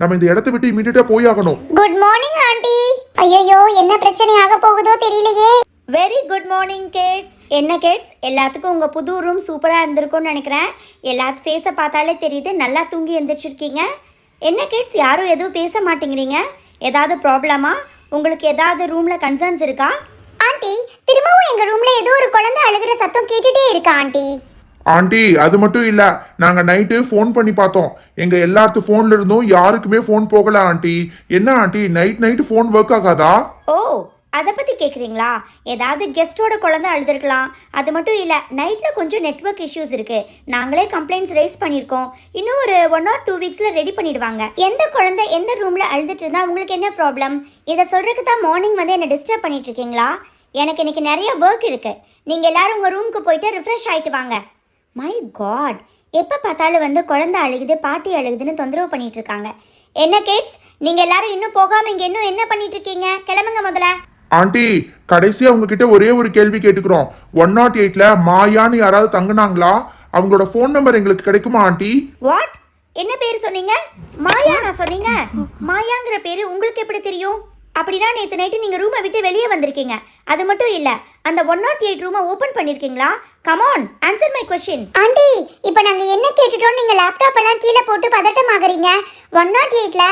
நம்ம இந்த இடத்த விட்டு இமீடியட்டா போய் ஆகணும் குட் மார்னிங் ஆண்டி ஐயோ என்ன பிரச்சனை ஆக போகுதோ தெரியலையே. வெரி குட் மார்னிங் கேட்ஸ் என்ன கேட்ஸ் எல்லாத்துக்கும் உங்கள் புது ரூம் சூப்பராக இருந்திருக்கும்னு நினைக்கிறேன். எல்லாத்து ஃபேஸை பார்த்தாலே தெரியுது நல்லா தூங்கி எந்திரிச்சிருக்கீங்க. என்ன கேட்ஸ் யாரும் எதுவும் பேச மாட்டேங்கிறீங்க? ஏதாவது ப்ராப்ளமா உங்களுக்கு ஏதாவது ரூமில் கன்சர்ன்ஸ் இருக்கா? ஆண்டி திரும்பவும் எங்க ரூம்ல ஏதோ ஒரு குழந்தை அழுகிற சத்தம் கேட்டுட்டே இருக்கா ஆண்டி ஆண்டி அது மட்டும் இல்ல நாங்க நைட்டு ஃபோன் பண்ணி பார்த்தோம். எங்க எல்லாத்து ஃபோன்ல இருந்தும் யாருக்குமே ஃபோன் போகல ஆண்டி. என்ன aunty night night phone work ஆகாதா? ஓ அதை பற்றி கேட்குறீங்களா ஏதாவது கெஸ்ட்டோட குழந்தை அழுதுருக்கலாம். அது மட்டும் இல்லை நைட்டில் கொஞ்சம் நெட்வொர்க் இஷ்யூஸ் இருக்குது நாங்களே கம்ப்ளைண்ட்ஸ் ரைஸ் பண்ணியிருக்கோம் இன்னும் ஒரு ஒன் ஆர் டூ வீக்ஸில் ரெடி பண்ணிடுவாங்க. எந்த குழந்தை எந்த ரூமில் அழுதுட்டு இருந்தா உங்களுக்கு என்ன ப்ராப்ளம் இதை சொல்கிறதுக்கு தான் மார்னிங் வந்து என்னை டிஸ்டர்ப் பண்ணிட்டு இருக்கீங்களா? எனக்கு இன்னைக்கு நிறைய ஒர்க் இருக்குது நீங்கள் எல்லாரும் உங்கள் ரூமுக்கு போயிட்டு ரிஃப்ரெஷ் ஆகிட்டு வாங்க. மை காட் எப்போ பார்த்தாலும் வந்து குழந்தை அழுகுது பாட்டி அழுகுதுன்னு தொந்தரவு பண்ணிட்டு இருக்காங்க. என்ன கேட்ஸ் நீங்கள் எல்லாரும் இன்னும் போகாமல் இங்கே இன்னும் என்ன பண்ணிட்டு இருக்கீங்க? கிளம்புங்க முதல்ல. ஆண்டி கடைசியா உங்ககிட்ட ஒரே ஒரு கேள்வி கேட்டுக்கிறோம். ஒன் நாட் எயிட்ல மாயான்னு யாராவது தங்குனாங்களா? அவங்களோட ஃபோன் நம்பர் எங்களுக்கு கிடைக்குமா ஆண்டி? வாட் என்ன பேர் சொன்னீங்க? மாயா நான் சொன்னீங்க? மாயாங்கிற பேரு உங்களுக்கு எப்படி தெரியும்? அப்படின்னா நேற்று நைட்டு நீங்கள் ரூமை விட்டு வெளியே வந்திருக்கீங்க. அது மட்டும் இல்லை அந்த ஒன் நாட் எயிட் ரூமை ஓப்பன் பண்ணியிருக்கீங்களா come on answer my question aunty இப்போ நாங்க என்ன கேட்டுட்டோம் நீங்க லேப்டாப் எல்லாம் கீழே போட்டு பதட்டமாகறீங்க? ஒன் நாட் எயிட்ல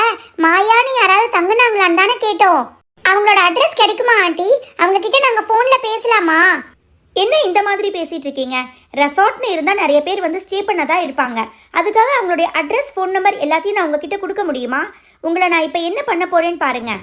மாயான்னு யாராவது தங்குனாங்களான்னு தானே கேட்டோம். அவங்களோட அட்ரஸ் கிடைக்குமா ஆண்டி அவங்க கிட்ட நாங்க போன்ல பேசலாமா? என்ன இந்த மாதிரி பேசிட்டு இருக்கீங்க? ரெசார்ட்னு இருந்தால் நிறைய பேர் வந்து ஸ்டே பண்ணதா இருப்பாங்க. அதுக்காக அவங்களுடைய அட்ரஸ் ஃபோன் நம்பர் எல்லாத்தையும் நான் உங்ககிட்ட கொடுக்க முடியுமா? உங்களை நான் இப்போ என்ன பண்ண போறேன்னு பாருங்க.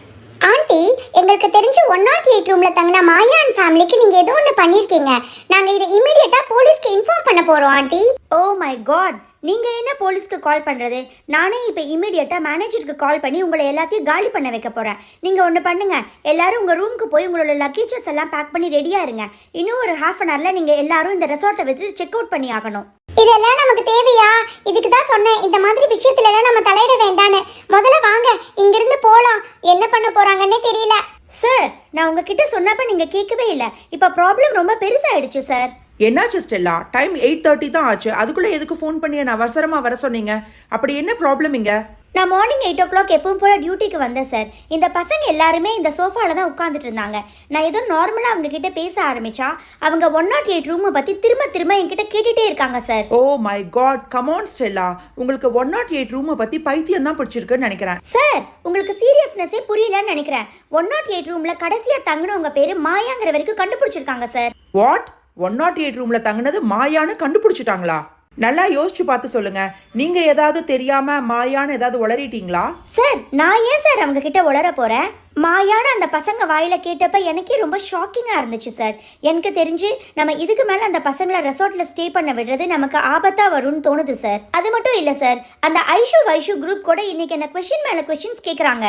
ஆண்டி எங்களுக்கு தெரிஞ்சு ஒன் நாட் எயிட் ரூமில் தங்கின மாயான் ஃபேமிலிக்கு நீங்கள் ஏதோ ஒன்று பண்ணியிருக்கீங்க நாங்கள் இதை இமீடியட்டாக போலீஸ்க்கு இன்ஃபார்ம் பண்ண போகிறோம் aunty. Oh oh my god நீங்கள் என்ன போலீஸ்க்கு கால் பண்ணுறது நானே இப்போ இமீடியட்டாக மேனேஜருக்கு கால் பண்ணி உங்களை எல்லாத்தையும் காலி பண்ண வைக்க போகிறேன் நீங்கள் ஒன்று பண்ணுங்கள் எல்லாரும் உங்கள் ரூமுக்கு போய் உங்களோட லக்கேஜஸ் எல்லாம் பேக் பண்ணி ரெடியாக இருங்க. இன்னும் ஒரு ஹாஃப் அன் ஹவரில் நீங்கள் எல்லாரும் இந்த ரெசார்ட்டை வச்சுட்டு செக் அவுட் பண்ணி ஆகணும். இதெல்லாம் நமக்கு தேவையா? இதுக்கு தான் சொன்னேன். இந்த மாதிரி விஷயத்துல எல்லாம் நம்ம தலையிட வேண்டான்னு. முதல்ல வாங்க. இங்கிருந்து போலாம். என்ன பண்ண போறாங்கன்னே தெரியல. சார் நான் உங்ககிட்ட சொன்னப்ப நீங்க கேட்கவே இல்லை. இப்போ ப்ராப்ளம் ரொம்ப பெருசாயிடுச்சு சார். என்னாச்சு ஸ்டெல்லா? டைம் எயிட் தேர்ட்டி தான் ஆச்சு. அதுக்குள்ளே எதுக்கு ஃபோன் பண்ணி என்ன அவசரமாக வர சொன்னீங்க. அப்படி என்ன ப்ராப்ளம் இங்க? நான் மார்னிங் எயிட் ஓ கிளாக் எப்பவும் போல டியூட்டிக்கு வந்தேன் சார் இந்த பசங்க எல்லாருமே இந்த சோஃபால தான் உட்காந்துட்டு இருந்தாங்க. நான் ஏதோ நார்மலாக அவங்க கிட்ட பேச ஆரம்பிச்சா அவங்க ஒன் நாட் எயிட் ரூமை பற்றி திரும்ப திரும்ப என்கிட்ட கேட்டுட்டே இருக்காங்க sir oh my god come on Stella உங்களுக்கு ஒன் நாட் எயிட் ரூமை பற்றி பைத்தியம் தான் பிடிச்சிருக்குன்னு நினைக்கிறேன். சார் உங்களுக்கு சீரியஸ்னஸே புரியலன்னு நினைக்கிறேன். ஒன் நாட் எயிட் ரூம்ல கடைசியா தங்கினவங்க பேரு மாயாங்கிற வரைக்கும் கண்டுபிடிச்சிருக்காங்க sir what one nought eight ரூமில் தங்கினது மாயான்னு கண்டுபிடிச்சிட்டாங்களா? நல்லா யோசிச்சு பார்த்து சொல்லுங்க. நீங்க ஏதாவது தெரியாம மாயான்னு ஏதாவது உளறிட்டீங்களா? சார் நான் ஏன் சார் அவங்க கிட்ட உளர போறேன்? மாயான அந்த பசங்க வாயில கேட்டப்ப எனக்கே ரொம்ப ஷாக்கிங்கா இருந்துச்சு சார். எனக்கு தெரிஞ்சு நம்ம இதுக்கு மேல அந்த பசங்களை ரெசார்ட்ல ஸ்டே பண்ண விடுறது நமக்கு ஆபத்தா வரும்னு தோணுது சார். அது மட்டும் இல்ல சார் அந்த ஐஷு வைஷு குரூப் கூட இன்னைக்கு என்ன கொஸ்டின் மேல கொஸ்டின்ஸ் கேக்குறாங்க.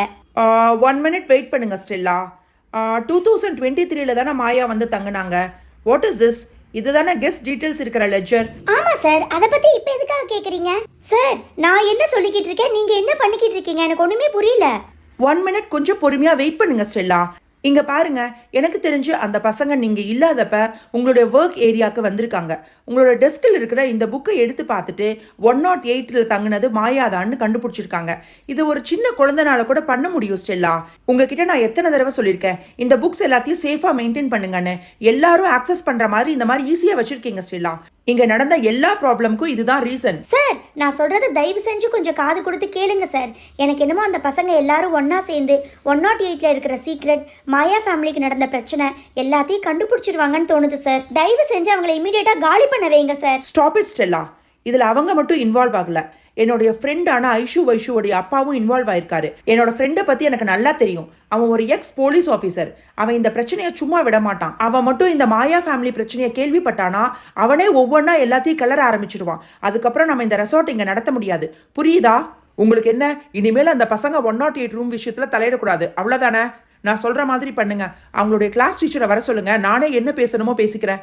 ஒன் மினிட் வெயிட் பண்ணுங்க ஸ்டெல்லா. டூ தௌசண்ட் டுவெண்ட்டி த்ரீல தானே மாயா வந்து தங்குனாங்க. வாட் இஸ் திஸ் இதுதானே கெஸ்ட் டீட்டெயில்ஸ் இருக்கிற லெஜர் ஆமா சார் அத பத்தி இப்ப எதுக்காக கேக்குறீங்க? சார் நான் என்ன சொல்லிக்கிட்டு இருக்கேன்? நீங்க என்ன பண்ணிக்கிட்டு இருக்கீங்க? எனக்கு ஒண்ணுமே புரியல. ஒன் மினிட் கொஞ்சம் பொறுமையாக வெயிட் பண்ணுங்க ஸ்டெல்லா. இங்க பாருங்க எனக்கு தெரிஞ்சு அந்த பசங்க நீங்க இல்லாதப்ப உங்களுடைய ஒர்க் ஏரியாவுக்கு வந்திருக்காங்க. உங்களோட டெஸ்கில் இருக்கிற இந்த புக்கை எடுத்து பார்த்துட்டு ஒன் நாட் எயிட்டில் தங்குனது மாயாதான்னு கண்டுபிடிச்சிருக்காங்க. இது ஒரு சின்ன குழந்தைனால கூட பண்ண முடியும் ஸ்டெல்லா. உங்ககிட்ட நான் எத்தனை தடவை சொல்லியிருக்கேன் இந்த புக்ஸ் எல்லாத்தையும் சேஃபாக மெயின்டைன் பண்ணுங்கன்னு. எல்லாரும் ஆக்சஸ் பண்ற மாதிரி இந்த மாதிரி ஈஸியாக வச்சிருக்கீங்க ஸ்டெல்லா. இங்க நடந்த எல்லா ப்ராப்ளம்க்கும் இதுதான் ரீசன் சார் நான் சொல்றது தயவு செஞ்சு கொஞ்சம் காது கொடுத்து கேளுங்க சார் எனக்கு என்னமோ அந்த பசங்க எல்லாரும் ஒண்ணா சேர்ந்து ஒன் நாட் எயிட்ல இருக்கிற சீக்ரெட் மாயா ஃபேமிலிக்கு நடந்த பிரச்சனை எல்லாத்தையும் கண்டுபிடிச்சிருவாங்கன்னு தோணுது சார் தயவு செஞ்சு அவங்களை இமீடியட்டா காலி பண்ண வைங்க சார் ஸ்டாப் இட் ஸ்டெல்லா இதில் அவங்க மட்டும் இன்வால்வ் ஆகல. என்னுடைய ஃப்ரெண்டான ஐஷு வைஷுவோடைய அப்பாவும் இன்வால்வ் ஆயிருக்காரு. என்னோட ஃப்ரெண்டை பற்றி எனக்கு நல்லா தெரியும். அவன் ஒரு எக்ஸ் போலீஸ் ஆஃபீஸர் அவன் இந்த பிரச்சனையை சும்மா விட மாட்டான். அவன் மட்டும் இந்த மாயா ஃபேமிலி பிரச்சனையை கேள்விப்பட்டானா அவனே ஒவ்வொன்றா எல்லாத்தையும் கிளற ஆரம்பிச்சிடுவான். அதுக்கப்புறம் நம்ம இந்த ரெசார்ட் இங்கே நடத்த முடியாது. புரியுதா? உங்களுக்கு என்ன? இனிமேல் அந்த பசங்க ஒன் நாட் எயிட் ரூம் விஷயத்தில் தலையிடக்கூடாது. அவ்வளோதானே நான் சொல்கிற மாதிரி பண்ணுங்க. அவங்களுடைய கிளாஸ் டீச்சரை வர சொல்லுங்க. நானே என்ன பேசணுமோ பேசிக்கிறேன்.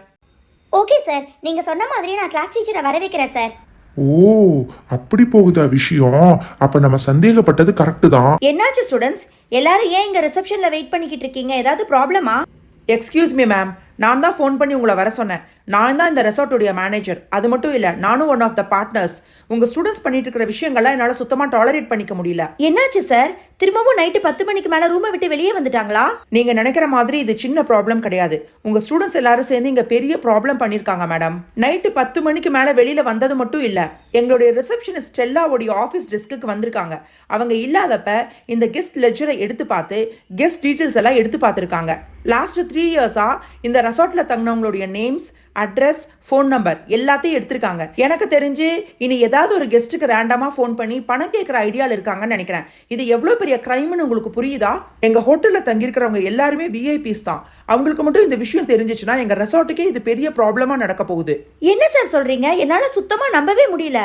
ஓகே சார் நீங்கள் சொன்ன மாதிரி நான் கிளாஸ் டீச்சரை வர வைக்கிறேன் சார் ஓ அப்படி போகுதா விஷயம்? அப்ப நம்ம சந்தேகப்பட்டது கரெக்டு தான். என்னாச்சு ஸ்டூடெண்ட்ஸ் எல்லாரும் ஏன் இங்க ரிசப்ஷன்ல வெயிட் பண்ணிக்கிட்டு இருக்கீங்க? ஏதாவது ப்ராப்ளமா எக்ஸ்கியூஸ் மீ மேம் நான் தான் ஃபோன் பண்ணி உங்களை வர சொன்னேன். நான் தான் இந்த ரெசார்ட்டுடைய மேனேஜர் அது மட்டும் இல்லை நானும் ஒன் ஆஃப் த பார்ட்னர்ஸ் உங்கள் ஸ்டூடெண்ட்ஸ் பண்ணிட்டு இருக்கிற விஷயங்கள்லாம் என்னால் சுத்தமாக டாலரேட் பண்ணிக்க முடியல. என்னாச்சு சார் திரும்பவும் நைட்டு பத்து மணிக்கு மேலே ரூமை விட்டு வெளியே வந்துட்டாங்களா? நீங்க நினைக்கிற மாதிரி இது சின்ன ப்ராப்ளம் கிடையாது. உங்க ஸ்டூடெண்ட்ஸ் எல்லாரும் சேர்ந்து இங்க பெரிய ப்ராப்ளம் பண்ணிருக்காங்க மேடம் நைட்டு பத்து மணிக்கு மேல வெளியில வந்தது மட்டும் இல்ல எங்களுடைய ரிசப்ஷனிஸ்ட் ஸ்டெல்லாவுடைய ஆஃபீஸ் டெஸ்க்குக்கு வந்திருக்காங்க. அவங்க இல்லாதப்ப இந்த கெஸ்ட் லெஜரை எடுத்து பார்த்து கெஸ்ட் டீட்டெயில்ஸ் எல்லாம் எடுத்து பார்த்துருக்காங்க. லாஸ்ட் த்ரீ இயர்ஸா இந்த ரெசார்ட்ல தங்கினவங்களுடைய நேம்ஸ் அட்ரஸ் ஃபோன் நம்பர் எல்லாத்தையும் எடுத்திருக்காங்க. எனக்கு தெரிஞ்சு இனி ஏதாவது ஒரு கெஸ்ட்டுக்கு ரேண்டமாக ஃபோன் பண்ணி பணம் கேட்குற ஐடியாவில் இருக்காங்கன்னு நினைக்கிறேன். இது எவ்வளோ பெரிய க்ரைம்னு உங்களுக்கு புரியுதா? எங்கள் ஹோட்டலில் தங்கியிருக்கிறவங்க எல்லாருமே விஐபிஸ் தான். அவங்களுக்கு மட்டும் இந்த விஷயம் தெரிஞ்சிச்சுன்னா எங்கள் ரெசார்ட்டுக்கே இது பெரிய ப்ராப்ளமாக நடக்க போகுது. என்ன சார் சொல்கிறீங்க என்னால் சுத்தமாக நம்பவே முடியல.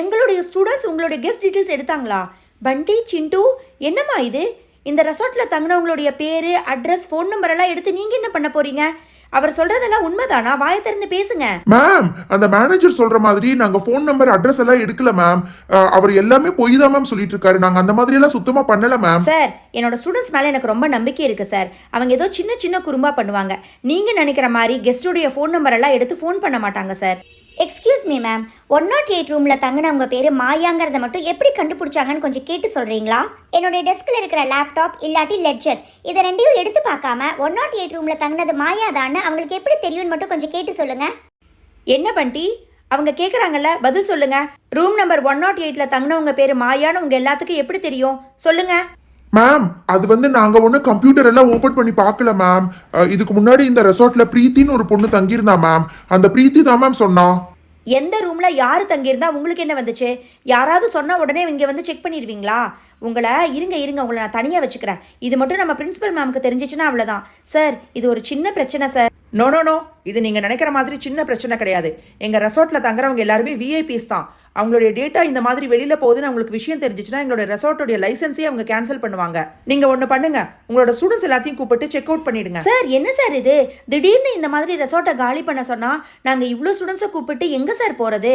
எங்களுடைய ஸ்டூடெண்ட்ஸ் உங்களுடைய கெஸ்ட் டீட்டெயில்ஸ் எடுத்தாங்களா? பண்டி சிண்டு என்னம்மா இது? இந்த ரெசார்ட்டில் தங்கினவங்களுடைய பேர் அட்ரஸ் ஃபோன் நம்பர் எல்லாம் எடுத்து நீங்கள் என்ன பண்ண போகிறீங்க அவர் சொல்றதெல்லாம் உண்மைதானா? வாயை திறந்து பேசுங்க. மேம் அந்த மேனேஜர் சொல்ற மாதிரி நாங்க ஃபோன் நம்பர் அட்ரஸ் எல்லாம் எடுக்கல மேம் அவர் எல்லாமே பொய் தான் மேம் சொல்லிட்டு இருக்காரு. நாங்க அந்த மாதிரி எல்லாம் சுத்தமா பண்ணல மேம் சார் என்னோட ஸ்டூடெண்ட்ஸ் மேலே எனக்கு ரொம்ப நம்பிக்கை இருக்கு சார் அவங்க ஏதோ சின்ன சின்ன குறும்பா பண்ணுவாங்க. நீங்கள் நினைக்கிற மாதிரி கெஸ்ட்டுடைய ஃபோன் நம்பர் எல்லாம் எடுத்து ஃபோன் பண்ண மாட்டாங்க sir excuse me ma'am one nought eight ரூமில் தங்கினவங்க பேர் மாயாங்கிறத மட்டும் எப்படி கண்டுபிடிச்சாங்கன்னு கொஞ்சம் கேட்டு சொல்கிறீங்களா என்னுடைய டெஸ்கில் இருக்கிற லேப்டாப் இல்லாட்டி லெட்ஜர் இதை ரெண்டையும் எடுத்து பார்க்காம ஒன் நாட் எயிட் ரூமில் தங்கினது மாயாதான்னு அவங்களுக்கு எப்படி தெரியும்னு மட்டும் கொஞ்சம் கேட்டு சொல்லுங்கள் என்ன பண்டி? அவங்க கேட்குறாங்கல்ல பதில் சொல்லுங்கள் ரூம் நம்பர் ஒன் நாட் எயிட்டில் தங்கினவங்க பேர் மாயான்னு உங்கள் எல்லாத்துக்கும் எப்படி தெரியும்? சொல்லுங்கள் மேம் அது வந்து நாங்க ஒண்ணு கம்ப்யூட்டர் எல்லாம் ஓபன் பண்ணி பார்க்கல மேம் இதுக்கு முன்னாடி இந்த ரெசார்ட்ல பிரீத்தின்னு ஒரு பொண்ணு தங்கியிருந்தா மேம் அந்த பிரீத்தி தான் மேம் சொன்னா. எந்த ரூமில் யார் தங்கியிருந்தா உங்களுக்கு என்ன வந்துச்சு? யாராவது சொன்ன உடனே இங்கே வந்து செக் பண்ணிடுவீங்களா உங்களை இருங்க இருங்க உங்களை நான் தனியாக வச்சுக்கிறேன். இது மட்டும் நம்ம பிரின்சிபல் மேம்க்கு தெரிஞ்சிச்சுன்னா அவ்வளோதான் சார் இது ஒரு சின்ன பிரச்சனை சார் நோ நோ நோ இது நீங்கள் நினைக்கிற மாதிரி சின்ன பிரச்சனை கிடையாது. எங்கள் ரெசார்ட்டில் தங்குறவங்க எல்லாருமே விஐபிஸ் தான். அவங்களுடைய டேட்டா இந்த மாதிரி வெளியில் போகுதுன்னு அவங்களுக்கு விஷயம் தெரிஞ்சிச்சுன்னா எங்களோட ரெசார்ட்டோடைய லைசன்ஸே அவங்க கேன்சல் பண்ணுவாங்க. நீங்கள் ஒன்று பண்ணுங்க. உங்களோட ஸ்டூடெண்ட்ஸ் எல்லாத்தையும் கூப்பிட்டு செக் அவுட் பண்ணிடுங்க. சார் என்ன சார் இது? திடீர்னு இந்த மாதிரி ரெசார்ட்டை காலி பண்ண சொன்னால் நாங்கள் இவ்வளோ ஸ்டூடெண்ட்ஸை கூப்பிட்டு எங்கே சார் போகிறது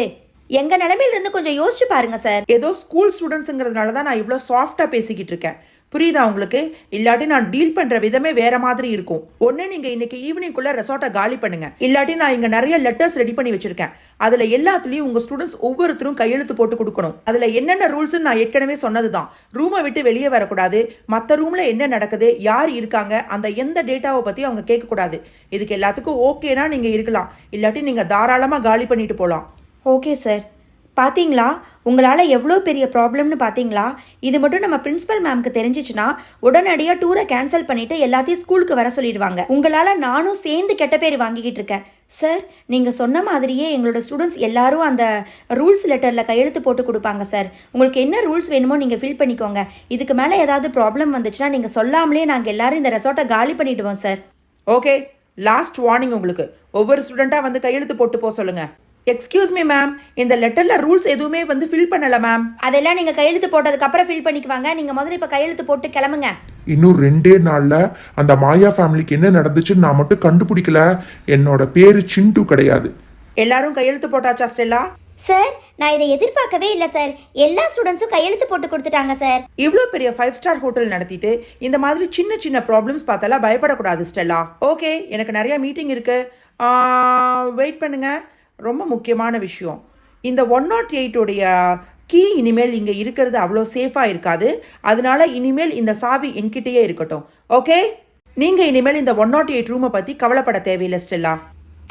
எங்கள் நிலமையிலிருந்து கொஞ்சம் யோசிச்சு பாருங்க சார். ஏதோ ஸ்கூல் ஸ்டூடெண்ட்ஸுங்கிறதுனால தான் நான் இவ்வளோ சாஃப்டாக பேசிக்கிட்டு இருக்கேன். புரியுதா உங்களுக்கு? இல்லாட்டி நான் டீல் பண்ணுற விதமே வேற மாதிரி இருக்கும். ஒன்று நீங்கள் இன்னைக்கு ஈவினிங்குள்ளே ரெசார்ட்டை காலி பண்ணுங்க. இல்லாட்டி நான் இங்கே நிறைய லெட்டர்ஸ் ரெடி பண்ணி வச்சிருக்கேன். அதில் எல்லாத்துலேயும் உங்கள் ஸ்டூடெண்ட்ஸ் ஒவ்வொருத்தரும் கையெழுத்து போட்டு கொடுக்கணும். அதில் என்னென்ன ரூல்ஸ்னு நான் ஏற்கனவே சொன்னது தான் ரூமை விட்டு வெளியே வரக்கூடாது. மற்ற ரூமில் என்ன நடக்குது? யார் இருக்காங்க? அந்த எந்த டேட்டாவை பற்றி அவங்க கேட்கக்கூடாது. இதுக்கு எல்லாத்துக்கும் ஓகேனா நீங்கள் இருக்கலாம். இல்லாட்டி நீங்கள் தாராளமாக காலி பண்ணிட்டு போகலாம் ஓகே சார் பார்த்தீங்களா உங்களால் எவ்வளோ பெரிய ப்ராப்ளம்னு பார்த்தீங்களா இது மட்டும் நம்ம பிரின்சிபல் மேம்க்கு தெரிஞ்சிச்சுன்னா உடனடியாக டூரை கேன்சல் பண்ணிவிட்டு எல்லாத்தையும் ஸ்கூலுக்கு வர சொல்லிடுவாங்க. உங்களால் நானும் சேர்ந்து கெட்ட பேர் வாங்கிக்கிட்டு இருக்கேன். சார் நீங்கள் சொன்ன மாதிரியே எங்களோட ஸ்டூடெண்ட்ஸ் எல்லாரும் அந்த ரூல்ஸ் லெட்டரில் கையெழுத்து போட்டு கொடுப்பாங்க சார் உங்களுக்கு என்ன ரூல்ஸ் வேணுமோ நீங்கள் ஃபில் பண்ணிக்கோங்க. இதுக்கு மேலே ஏதாவது ப்ராப்ளம் வந்துச்சுன்னா நீங்கள் சொல்லாமலே நாங்கள் எல்லாரும் இந்த ரெசார்ட்டை காலி பண்ணிவிடுவோம் சார் ஓகே லாஸ்ட் வார்னிங் உங்களுக்கு. ஒவ்வொரு ஸ்டூடெண்ட்டாக வந்து கையெழுத்து போட்டு போக சொல்லுங்கள் எக்ஸ்கியூஸ் மீ மேம் இந்த லெட்டரில் ரூல்ஸ் எதுவுமே வந்து ஃபில் பண்ணல மேம் அதெல்லாம் நீங்கள் கையெழுத்து போட்டதுக்கப்புறம் ஃபில் பண்ணிக்குவாங்க. நீங்கள் முதல்ல இப்போ கையெழுத்து போட்டு கிளம்புங்க. இன்னும் ரெண்டே நாள்ல அந்த மாயா ஃபேமிலிக்கு என்ன நடந்துச்சுன்னு நான் மட்டும் கண்டுபிடிக்கல. என்னோட பேரு சிண்டு கிடையாது. எல்லாரும் கையெழுத்து போட்டாச்சா ஸ்டெல்லா? சார் நான் இதை எதிர்பார்க்கவே இல்லை சார். எல்லா ஸ்டூடெண்ட்ஸும் கையெழுத்து போட்டு கொடுத்துட்டாங்க சார். இவ்வளோ பெரிய ஃபைவ் ஸ்டார் ஹோட்டல் நடத்திட்டு இந்த மாதிரி சின்ன சின்ன ப்ராப்ளம்ஸ் பார்த்தாலாம் பயப்படக்கூடாது ஸ்டெல்லா. ஓகே எனக்கு நிறைய மீட்டிங் இருக்கு. வெயிட் பண்ணுங்க. ரொம்ப முக்கியமான விஷயம். இந்த ஒன் நாட் எயிட்டோடைய கீ இனிமேல் இங்கே இருக்கிறது அவ்வளோ சேஃபாக இருக்காது. அதனால இனிமேல் இந்த சாவி என்கிட்டயே இருக்கட்டும். ஓகே? நீங்கள் இனிமேல் இந்த ஒன் நாட் எயிட் ரூமை பற்றி கவலைப்பட தேவையில்லை Stella.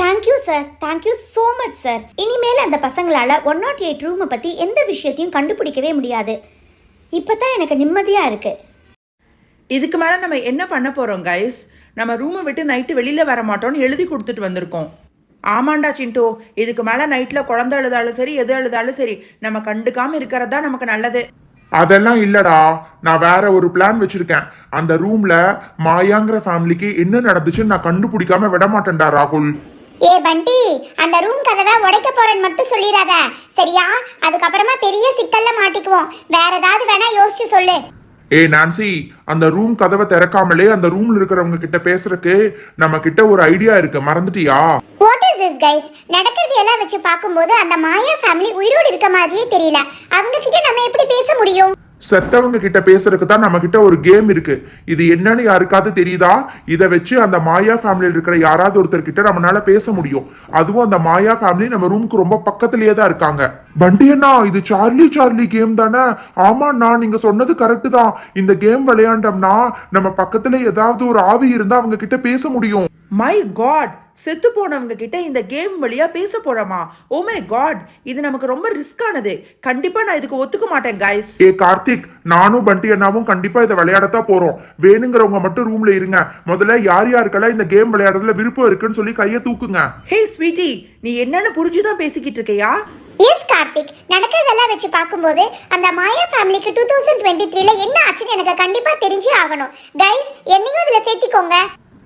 Thank you sir thank you so much sir இனிமேல் அந்த பசங்களால் ஒன் நாட் எயிட் ரூமை பற்றி எந்த விஷயத்தையும் கண்டுபிடிக்கவே முடியாது. இப்போ தான் எனக்கு நிம்மதியாக இருக்குது இதுக்கு மேலே நம்ம என்ன பண்ண போகிறோம் கைஸ் நம்ம ரூமை விட்டு நைட்டு வெளியில் வர மாட்டோம்னு எழுதி கொடுத்துட்டு வந்திருக்கோம். ஆமாண்டா சிண்டு. இதுக்கு மேலே நைட்டில் குழந்தை அழுதாலும் சரி எது அழுதாலும் சரி நம்ம கண்டுக்காம இருக்கிறது தான் நமக்கு நல்லது. அதெல்லாம் இல்லடா. நான் வேற ஒரு பிளான் வச்சிருக்கேன். அந்த ரூம்ல மாயாங்கிற ஃபேமிலிக்கு என்ன நடந்துச்சுன்னு நான் கண்டுபிடிக்காம விட மாட்டேன்டா ராகுல். ஏ பண்டி அந்த ரூம் கதவை உடைக்க போறேன்னு மட்டும் சொல்லிடாத. சரியா? அதுக்கப்புறமா பெரிய சிக்கல்ல மாட்டிக்குவோம். வேற ஏதாவது வேணா யோசிச்சு சொல்லு. ஏ நான்சி அந்த ரூம் கதவை திறக்காமலே அந்த ரூம்ல இருக்கிறவங்க கிட்ட பேசுறதுக்கு நம்ம கிட்ட ஒரு ஐடியா இருக்கு. மறந்துட்டியா? வாட் இஸ் திஸ் கைஸ் நடக்கிறது எல்லாம் வச்சு பார்க்கும்போது அந்த மாயா ஃபேமிலி உயிரோடு இருக்க மாதிரியே தெரியல. அவங்க கிட்ட நம்ம எப்படி பேச முடியும்? செத்தவங்க கிட்ட பேசுறதுக்கு தான் நம்ம கிட்ட ஒரு கேம் இருக்கு. இது என்னன்னு யாருக்காவது தெரியுதா? இதை வச்சு அந்த மாயா ஃபேமிலியில் இருக்கிற யாராவது ஒருத்தர் கிட்ட நம்மளால பேச முடியும். அதுவும் அந்த மாயா ஃபேமிலி நம்ம ரூமுக்கு ரொம்ப பக்கத்திலேயே தான் இருக்காங்க. பண்டி அண்ணா இது சார்லி சார்லி கேம் தானே? ஆமாண்ணா நீங்க சொன்னது கரெக்டு தான். இந்த கேம் விளையாண்டோம்னா நம்ம பக்கத்துல ஏதாவது ஒரு ஆவி இருந்தா அவங்க கிட்ட பேச முடியும். மை காட் செத்து போனவங்க கிட்ட இந்த கேம் வழியா பேச போறோமா? ஓ மை காட் இது நமக்கு ரொம்ப ரிஸ்கானது கண்டிப்பா நான் இதுக்கு ஒத்துக்க மாட்டேன் கைஸ் ஏ கார்த்திக் நானும் பண்டி அண்ணாவும் கண்டிப்பா இதை விளையாடத்தான் போறோம். வேணுங்கிறவங்க மட்டும் ரூம்ல இருங்க. முதல்ல யார் யாருக்கெல்லாம் இந்த கேம் விளையாடுறதுல விருப்பம் இருக்குன்னு சொல்லி கையை தூக்குங்க. ஹே ஸ்வீட்டி நீ என்னன்னு புரிஞ்சுதான் பேசிக்கிட்டு இருக்கையா? எஸ் கார்த்திக். நடக்கிறதெல்லாம் வச்சு பார்க்கும்போது அந்த மாயா ஃபேமிலிக்கு டூ தௌசண்ட் டுவெண்ட்டி த்ரீல என்ன ஆச்சுன்னு எனக்கு கண்டிப்பா தெரிஞ்சே ஆகணும். கைஸ் என்னையும் இதுல சேர்த்திக்கோங்க.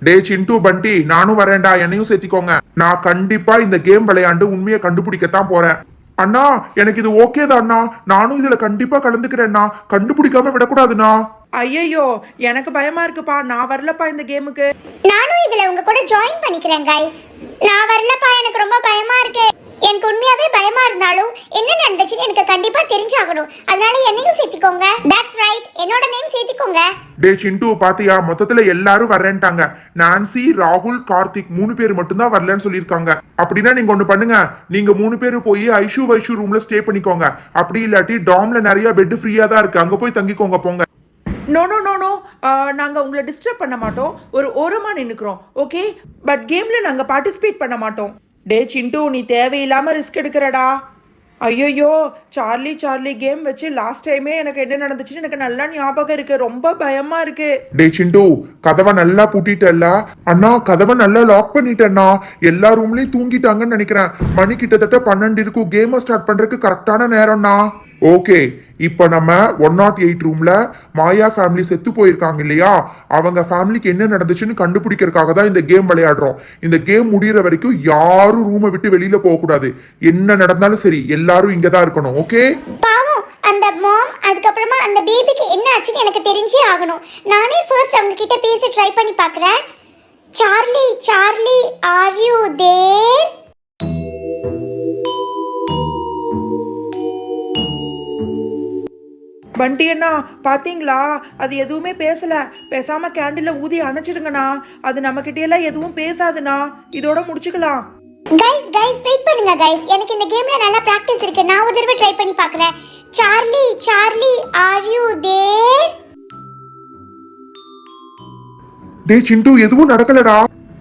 டே சிண்டு பண்டி நானும் வரேன்டா. என்னையும் சேர்த்திக்கோங்க. நான் கண்டிப்பா இந்த கேம் விளையாண்டு உண்மையை கண்டுபிடிக்கத்தான் போறேன். அண்ணா எனக்கு இது ஓகே தான் அண்ணா. நானும் இதுல கண்டிப்பா கலந்துக்கிறேன்னா கண்டுபிடிக்காம விடக்கூடாதுண்ணா. ஐயையோ எனக்கு பயமா இருக்குப்பா. நான் வரலப்பா இந்த கேமுக்கு நானும் இதுல உங்க கூட ஜாயின் பண்ணிக்கிறேன் கைஸ் நான் வரலப்பா எனக்கு ரொம்ப பயமா இருக்கு. எனக்கு உண்மையாவே பயமா இருந்தாலும் என்ன நடந்துச்சுன்னு எனக்கு கண்டிப்பா தெரிஞ்சாகணும். அதனால என்னையும் சேர்த்திக்கோங்க. தட்ஸ் ரைட் என்னோட நேம் சேர்த்திக்கோங்க. டே சிண்டு பாத்தியா? மொத்தத்துல எல்லாரும் வரேன்ட்டாங்க. நான்சி ராகுல் கார்த்திக் மூணு பேர் மட்டும்தான் வரலன்னு சொல்லியிருக்காங்க. அப்படின்னா நீங்க ஒண்ணு பண்ணுங்க. நீங்க மூணு பேர் போய் ஐஷு வைஷு ரூம்ல ஸ்டே பண்ணிக்கோங்க. அப்படி இல்லாட்டி டாம்ல நிறைய பெட் ஃப்ரீயா தான் இருக்கு. அங்க போய் தங்கிக்கோங்க போங்க. நோ நோ நோ நோ நாங்கள் உங்களை டிஸ்டர்ப் பண்ண மாட்டோம். ஒரு ஓரமாக நின்றுக்கிறோம் ஓகே பட் கேமில் நாங்கள் பார்ட்டிசிபேட் பண்ண மாட்டோம். டே சிண்டு நீ தேவையில்லாமல் ரிஸ்க் எடுக்கிறடா. ஐயோயோ சார்லி சார்லி கேம் வச்சு லாஸ்ட் டைமே எனக்கு என்ன நடந்துச்சுன்னு எனக்கு நல்லா ஞாபகம் இருக்கு. ரொம்ப பயமா இருக்கு. டே சிண்டு கதவை நல்லா பூட்டிட்டல்ல? அண்ணா கதவை நல்லா லாக் பண்ணிட்டேன்னா எல்லா ரூம்லயும் தூங்கிட்டாங்கன்னு நினைக்கிறேன். மணி கிட்டத்தட்ட பன்னெண்டு இருக்கும். கேமை ஸ்டார்ட் பண்றதுக்கு கரெக்டான நேரம்ண்ணா. ஓகே இப்போ நம்ம ஒன் நாட் எயிட் ரூமில் மாயா ஃபேமிலி செத்து போயிருக்காங்க இல்லையா? அவங்க ஃபேமிலிக்கு என்ன நடந்துச்சுன்னு கண்டுபிடிக்கிறதுக்காக தான் இந்த கேம் விளையாடுறோம். இந்த கேம் முடியிற வரைக்கும் யாரும் ரூமை விட்டு வெளியில் போகக்கூடாது. என்ன நடந்தாலும் சரி எல்லாரும் இங்கே தான் இருக்கணும் ஓகே? பாவம் அந்த மாம் அதுக்கப்புறமா அந்த பேபிக்கு என்ன ஆச்சுன்னு எனக்கு தெரிஞ்சே ஆகணும். நானே ஃபர்ஸ்ட் அவங்க கிட்ட பேச ட்ரை பண்ணி பார்க்குறேன். Charlie Charlie are you there பண்டி அண்ணா பாத்தீங்களா? அது எதுவுமே பேசல. பேசாம கேண்டில ஊதி அணைச்சிடுங்கண்ணா. அது நம்ம எல்லாம் எதுவும் பேசாதுண்ணா. இதோட முடிச்சுக்கலாம். கைஸ் கைஸ் வெயிட் பண்ணுங்க கைஸ் எனக்கு இந்த கேம்ல நல்லா பிராக்டிஸ் இருக்கு. நான் ஒரு தடவை ட்ரை பண்ணி பார்க்குறேன். Charlie Charlie are you there டே சிண்டு எதுவும் நடக்கலடா.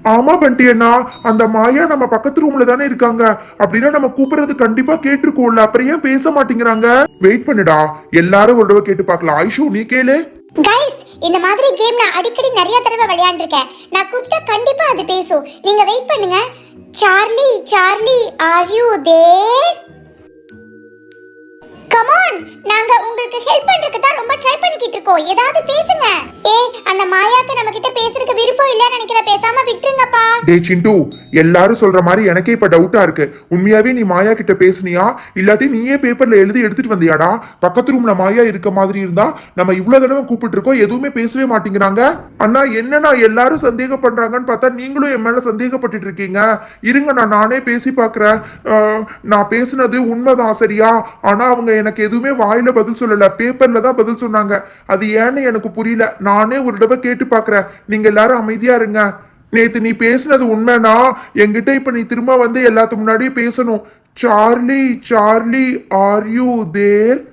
ஆமா பண்டி அண்ணா அந்த மாயா நம்ம பக்கத்து ரூம்ல தானே இருக்காங்க. அப்படின்னா நம்ம கூப்பிடுறது கண்டிப்பா கேட்டிருக்கோம்ல அப்புறம் ஏன் பேச மாட்டேங்கிறாங்க? வெயிட் பண்ணுடா எல்லாரும் ஒரு தடவை கேட்டு பார்க்கலாம். ஐஷு நீ கேளு. கைஸ் இந்த மாதிரி கேம் நான் அடிக்கடி நிறைய தடவை விளையாண்டுருக்கேன். நான் கூப்பிட்டா கண்டிப்பா அது பேசும். நீங்க வெயிட் பண்ணுங்க. Charlie Charlie are you there come on நாங்க உங்களுக்கு ஹெல்ப் பண்ற ட்ரை ஏதாவது பேசுங்க. ஏய் அந்த மாயாக்கு நம்ம கிட்ட பேசுறதுக்கு விருப்பம் இல்லைன்னு நினைக்கிற பேசாம விட்டுருங்கப்பா. டேய் சிண்டு எல்லாரும் சொல்ற மாதிரி எனக்கே இப்ப டவுட்டா இருக்கு. உண்மையாவே நீ மாயா கிட்ட பேசுனியா? இல்லாட்டி நீயே பேப்பர்ல எழுதி எடுத்துட்டு வந்தியாடா? பக்கத்து ரூம்ல மாயா இருக்க மாதிரி இருந்தா நம்ம இவ்வளவு தடவை கூப்பிட்டு இருக்கோம் எதுவுமே பேசவே மாட்டேங்கிறாங்க? அண்ணா என்னண்ணா எல்லாரும் சந்தேகம் பண்றாங்கன்னு பார்த்தா நீங்களும் என் மேல சந்தேகப்பட்டுட்டு இருக்கீங்க. இருங்க நான் நானே பேசி பாக்குறேன் நான் பேசுனது உண்மைதான் சரியா? ஆனா அவங்க எனக்கு எதுவுமே வாயில பதில் சொல்லல. பேப்பர்ல தான் பதில் சொன்னாங்க. அது ஏன்னு எனக்கு புரியல. நானே ஒரு தடவை கேட்டு பாக்குறேன் நீங்க எல்லாரும் அமைதியா இருங்க. நேத்து நீ பேசுனது உண்மைனா என்கிட்ட இப்ப நீ திரும்ப வந்து எல்லாத்துக்கு முன்னாடியும் பேசணும். Charlie Charlie are you there?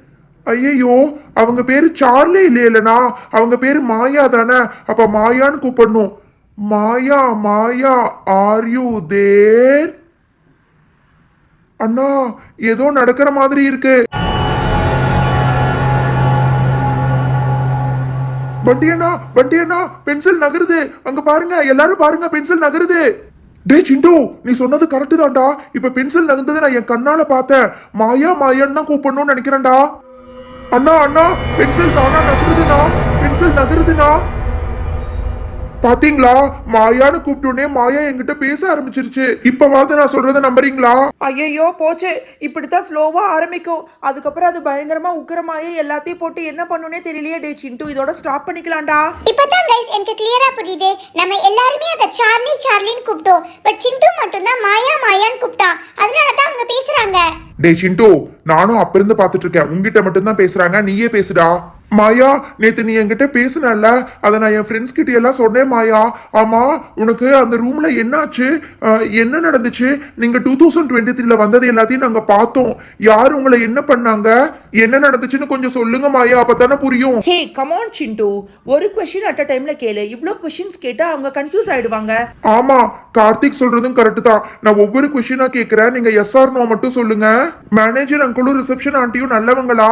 ஐயையோ அவங்க பேரு சார்லி இல்லையிலனா? அவங்க பேரு மாயா தானே? அப்ப மாயான்னு கூப்பிடணும். மாயா மாயா ஆர் யூ தேர்? அண்ணா ஏதோ நடக்கிற மாதிரி இருக்கு. வண்டி அண்ணா வண்டி அண்ணா பென்சில் நகருது. அங்க பாருங்க எல்லாரும் பாருங்க பென்சில் நகருது. டே சிண்டு நீ சொன்னது கரெக்டு தான்டா. இப்ப பென்சில் நகர்ந்ததை நான் என் கண்ணால பார்த்தேன். மாயா மாயான்னு தான் கூப்பிடணும்னு நினைக்கிறேன்டா. அண்ணா அண்ணா பென்சில் தானா நகருதுண்ணா? பென்சில் நகருதுண்ணா? பாத்தீங்களா? மாயான்னு கூப்பிட்டோன்னே மாயா என்கிட்ட பேச ஆரம்பிச்சிருச்சு. இப்பவாவது நான் சொல்றத நம்புறீங்களா? ஐயையோ போச்சு. இப்படித்தான் ஸ்லோவா ஆரம்பிக்கும். அதுக்கப்புறம் அது பயங்கரமா உக்கிரமாயே எல்லாத்தையும் போட்டு என்ன பண்ணுனே தெரியலையே. டே சிண்டு இதோட ஸ்டாப் பண்ணிக்கலாம்டா. இப்பதான் கைஸ் எனக்கு கிளியரா புரியுது. நம்ம எல்லாருமே அதை சார்லி சார்லின்னு கூப்பிட்டோம். பட் சிண்டு மட்டும்தான் மாயா மாயான்னு கூப்பிட்டான். அதனால தான் அவங்க பேசுறாங்க. டே சிண்டு நானும் அப்ப இருந்து பாத்துட்டு இருக்கேன். உங்ககிட்ட மட்டும்தான் பேசுறாங்க. நீயே பேசுடா. மாயா நேத்து நீ என்கிட்ட பேசுனல அதை நான் என் ஃப்ரெண்ட்ஸ் கிட்ட எல்லாம் சொன்னேன் மாயா. ஆமா உனக்கு அந்த ரூம்ல என்னாச்சு? என்ன நடந்துச்சு? நீங்க டூ தௌசண்ட் டுவெண்ட்டி த்ரீல வந்தது எல்லாத்தையும் நாங்க பார்த்தோம். யார் உங்களை என்ன பண்ணாங்க? என்ன நடந்துச்சுன்னு கொஞ்சம் சொல்லுங்க மாயா. அப்பதானே புரியும். Hey come on Chintu. ஒரு கொஸ்டின் அட் அ டைம்ல கேளு. இவ்ளோ கொஸ்டின்ஸ் கேட்டா அவங்க கன்ஃபியூஸ் ஆயிடுவாங்க. ஆமா கார்த்திக் சொல்றதும் கரெக்ட் தான். நான் ஒவ்வொரு கொஸ்டினா கேக்குறேன். நீங்க எஸ் ஆர் நோ மட்டும் சொல்லுங்க. மேனேஜர் அங்கிளும் ரிசப்ஷன் ஆண்டியும் நல்லவங்களா?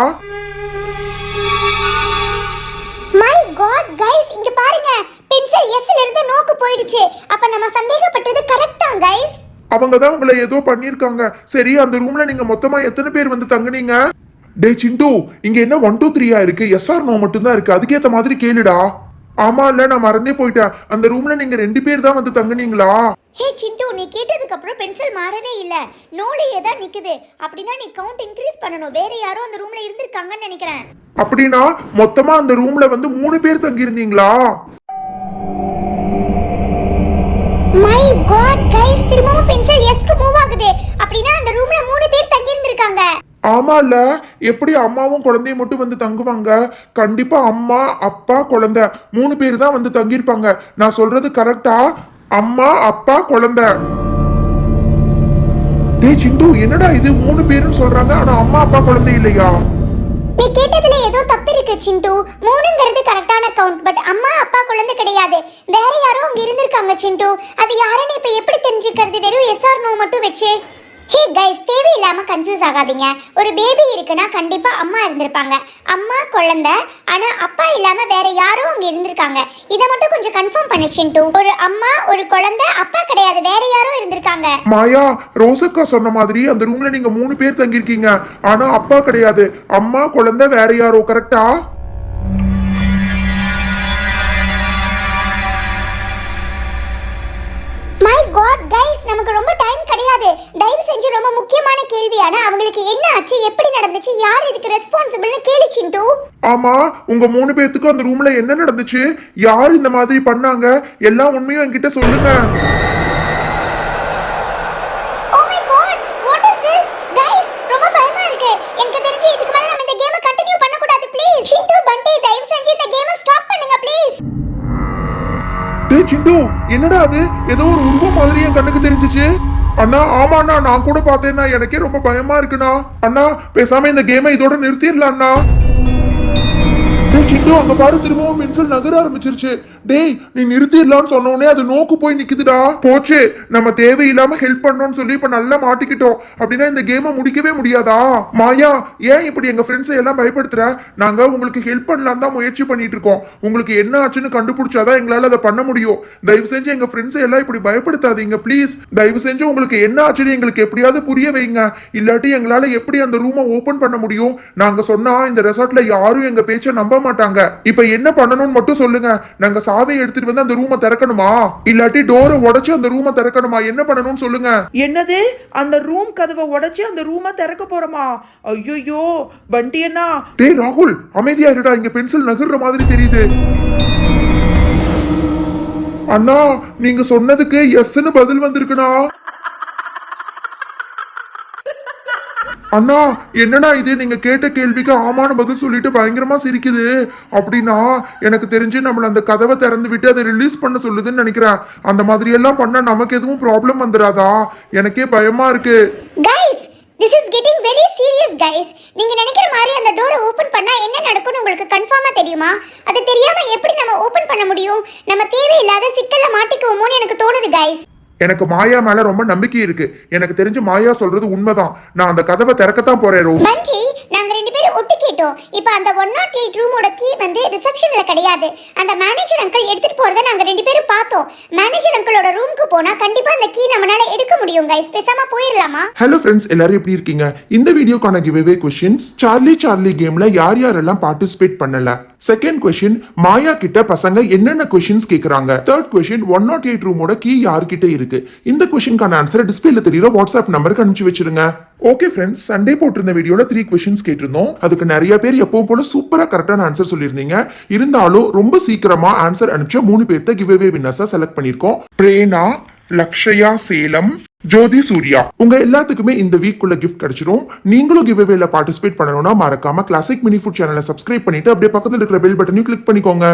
காட் கைஸ் இங்க பாருங்க. பென்சில் எஸ்ல இருந்து நோக்கு போயிடுச்சு. அப்ப நம்ம சந்தேகப்பட்டது கரெக்ட்டா தான் கைஸ் அவங்க தான் உங்களை ஏதோ பண்ணிருக்காங்க சரி அந்த ரூம்ல நீங்க மொத்தமா எத்தனை பேர் வந்து தங்குனீங்க? டே சிண்டு இங்க என்ன ஒன் டூ த்ரீயா இருக்கு? எஸ்ஆர் நோ மட்டும் தான் இருக்கு. அதுக்கேத்த மாதிரி கேளுடா. ஆமா இல்ல நான் மறந்தே போயிட்டேன். அந்த ரூம்ல நீங்க ரெண்டு பேர் தான் வந்து தங்குனீங்களா? ஹே சிண்டு நீ கேட்டதுக்கு அப்புறம் பென்சில் மாறவே இல்ல. நோலையே தான் நிக்குது. அப்படின்னா நீ கவுண்ட் இன்க்ரீஸ் பண்ணணும். வேற யாரோ அந்த ரூம்ல இருந்திருக்காங்கன்னு நினைக்கிறேன். அப்படின்னா மொத்தமா அந்த ரூம்ல வந்து மூணு பேர் தங்கி இருந்தீங்களா மை காட் கைஸ் திரும்பவும் பென்சில் எஸ்க்கு மூவ் ஆகுது. அப்படின்னா அந்த ரூம்ல மூணு பேர் தங்கி இருந்திருக்காங்க ஆமா இல்ல எப்படி அம்மாவும் குழந்தையும் மட்டும் வந்து தங்குவாங்க? கண்டிப்பா அம்மா அப்பா குழந்தை. மூணு பேர் தான் வந்து தங்கியிருப்பாங்க. நான் சொல்றது கரெக்டா அம்மா அப்பா குழந்தை. டேய் சிந்து என்னடா இது? மூணு பேருன்னு சொல்றாங்க ஆனா அம்மா அப்பா குழந்தை இல்லையா? நீ கேட்டதுல ஏதோ தப்பு இருக்கு சிண்டு. மூணுங்கிறது கரெக்டான கவுண்ட் பட் அம்மா அப்பா குழந்தை கிடையாது. வேற யாரோ அங்க இருந்திருக்காங்க சிண்டு. அது யாருன்னு இப்ப எப்படி தெரிஞ்சுக்கிறது? வெறும் எஸ்ஆர் நோ மட்டும் வச்சே. ஹே கைஸ் தேவையில்லாமல் கன்ஃபியூஸ் ஆகாதீங்க. ஒரு பேபி இருக்குன்னா கண்டிப்பாக அம்மா இருந்திருப்பாங்க. அம்மா குழந்த ஆனால் அப்பா இல்லாமல் வேற யாரும் அங்கே இருந்திருக்காங்க. இதை மட்டும் கொஞ்சம் கன்ஃபார்ம் பண்ணு சிண்டு. ஒரு அம்மா ஒரு குழந்தை அப்பா கிடையாது. வேற யாரும் இருந்திருக்காங்க. மாயா ரோசக்கா சொன்ன மாதிரி அந்த ரூம்ல நீங்க மூணு பேர் தங்கியிருக்கீங்க. ஆனா அப்பா கிடையாது. அம்மா குழந்தை வேற யாரோ கரெக்டா மை காட் கைஸ் நமக்கு ரொம்ப டைம் கிடையாது. தயவு செஞ்சு ரொம்ப முக்கியமான கேள்வியான அவங்களுக்கு என்ன ஆச்சு? எப்படி நடந்துச்சு? யார் இதுக்கு ரெஸ்பான்சிபிள்னு கேளு சிண்டு. ஆமா உங்க மூணு பேர்த்துக்கும் அந்த ரூம்ல என்ன நடந்துச்சு? யார் இந்த மாதிரி பண்ணாங்க? எல்லா உண்மையும் என்கிட்ட சொல்லுங்க. ப்ளீஸ் சிண்டு பண்டி தயவு செஞ்சு இந்த கேமை ஸ்டாப் பண்ணுங்க ப்ளீஸ் டேய் சிண்டு என்னடா அது? ஏதோ ஒரு உருவம் மாதிரி என் கண்ணுக்கு தெரிஞ்சுச்சு. அண்ணா ஆமாண்ணா நான் கூட பார்த்தேன்னா எனக்கே ரொம்ப பயமா இருக்குண்ணா. அண்ணா பேசாம இந்த கேமை இதோட நிறுத்திடலாம் அண்ணா சிண்டு அங்க பாரு திரும்பவும் பென்சில் நகர ஆரம்பிச்சிருச்சு. டேய் நீ நிறுத்திடலாம்னு சொன்னோடனே அது நோக்கு போய் நிக்குதுடா. போச்சு நம்ம தேவையில்லாம ஹெல்ப் பண்ணோம்னு சொல்லி இப்ப நல்லா மாட்டிக்கிட்டோம். அப்படின்னா இந்த கேமை முடிக்கவே முடியாதா? மாயா ஏன் இப்படி எங்க ஃப்ரெண்ட்ஸை எல்லாம் பயப்படுத்துற? நாங்க உங்களுக்கு ஹெல்ப் பண்ணலாம் தான் முயற்சி பண்ணிட்டு இருக்கோம். உங்களுக்கு என்ன ஆச்சுன்னு கண்டுபிடிச்சாதான் எங்களால அதை பண்ண முடியும். தயவு செஞ்சு எங்க ஃப்ரெண்ட்ஸை எல்லாம் இப்படி பயப்படுத்தாதீங்க ப்ளீஸ் தயவு செஞ்சு உங்களுக்கு என்ன ஆச்சுன்னு எங்களுக்கு எப்படியாவது புரிய வைங்க. இல்லாட்டி எங்களால எப்படி அந்த ரூமை ஓபன் பண்ண முடியும்? நாங்க சொன்னா இந்த ரெசார்ட்ல யாரும் எங்க பேச்சை நம்ப மாட்டாங்க. இப்ப என்ன பண்ணணும்னு மட்டும் சொல்லுங்க. நாங்க சாவியை எடுத்துட்டு வந்து அந்த ரூமை திறக்கணுமா? இல்லாட்டி டோரை உடைச்சு அந்த ரூமை திறக்கணுமா? என்ன பண்ணணும்னு சொல்லுங்க. என்னது? அந்த ரூம் கதவை உடைச்சு அந்த ரூமை திறக்க போறோமா? ஐயோ பண்டி அண்ணா. டேய் ராகுல் அமைதியா இருடா. இங்க பென்சில் நகர்ற மாதிரி தெரியுது. அண்ணா நீங்க சொன்னதுக்கு எஸ்ன்னு பதில் வந்திருக்குண்ணா. அண்ணா என்னடா இது? நீங்க கேட்ட கேள்விக்கு ஆமான பதில் சொல்லிட்டு பயங்கரமா சிரிக்குது. அப்படின்னா எனக்கு தெரிஞ்சு நம்மள அந்த கதவை திறந்து விட்டு அதை ரிலீஸ் பண்ண சொல்லுதுன்னு நினைக்கிறேன். அந்த மாதிரி எல்லாம் பண்ணா நமக்கு எதுவும் ப்ராப்ளம் வந்துடாதா எனக்கே பயமா இருக்கு. Guys this is getting very serious guys நீங்க நினைக்கிற மாதிரி அந்த டோரை ஓபன் பண்ணா என்ன நடக்கும்னு உங்களுக்கு கன்ஃபார்மா தெரியுமா? அது தெரியாம எப்படி நம்ம ஓபன் பண்ண முடியும்? நம்ம தேவையில்லாத சிக்கல்ல மாட்டிக்குவோமோன்னு எனக்கு தோணுது கைஸ் எனக்கு மாயா மேல ரொம்ப நம்பிக்கை இருக்கு. எனக்கு தெரிஞ்சு மாயா சொல்றது உண்மைதான். நான் அந்த கதவை திறக்கத்தான் போறேன் ரோஸ். பண்டி நாங்க ரெண்டு பேரும் ஒட்டு கேட்டோம். இப்போ அந்த ஒன் நாட் எயிட் ரூமோட கீ வந்து ரிசப்ஷன்ல கிடையாது. அந்த மேனேஜர் அங்கிள் எடுத்துட்டு போறத நாங்க ரெண்டு பேரும் பார்த்தோம். மேனேஜர் அங்கிளோட ரூமுக்கு போனா கண்டிப்பா அந்த கீ நம்மளால எடுக்க முடியும் கைஸ் பேசாம போயிடலாமா? ஹலோ ஃப்ரெண்ட்ஸ் எல்லாரும் எப்படி இருக்கீங்க? இந்த வீடியோக்கான கிவ்அவே கொஸ்டின்ஸ் சார்லி சார்லி கேம்ல யார் யாரெல்லாம் பார்ட்டிசிபேட் பண்ணல? செகண்ட் கொஸ்டின் மாயா கிட்ட பசங்க என்னென்ன கொஸ்டின்ஸ் கேட்குறாங்க third question one nought eight ரூமோட கீ யார்கிட்ட இருக்கு? இந்த கொஸ்டின்கான ஆன்சர் டிஸ்பிளேல தெரியுற வாட்ஸ்அப் நம்பருக்கு அனுப்பிச்சு வச்சிருங்க. ஓகே ஃப்ரெண்ட்ஸ் சண்டே போட்டிருந்த வீடியோல த்ரீ கொஷின்ஸ் கேட்டிருந்தோம். அதுக்கு நிறைய பேர் எப்பவும் போல சூப்பரா கரெக்டான ஆன்சர் சொல்லியிருந்தீங்க. இருந்தாலும் ரொம்ப சீக்கிரமா ஆன்சர் அனுப்பிச்ச மூணு பேர்த்த கிவ் அவே வின்னர்ஸா செலக்ட் பண்ணிருக்கோம் பிரேனா லக்ஷயா சேலம் ஜோதி சூர்யா உங்க எல்லாத்துக்குமே இந்த வீக்குள்ள கிஃப்ட் கிடைச்சிரும். நீங்களும் கிவ் அவேல பார்ட்டிசிபேட் பண்ணணும்னா மறக்காம கிளாசிக் மினி ஃபுட் சேனலை சப்ஸ்கிரைப் பண்ணிட்டு அப்படியே பக்கத்துல இருக்கிற பெல் பட்டனையும் கிளிக் பண்ணிக்கோங்க.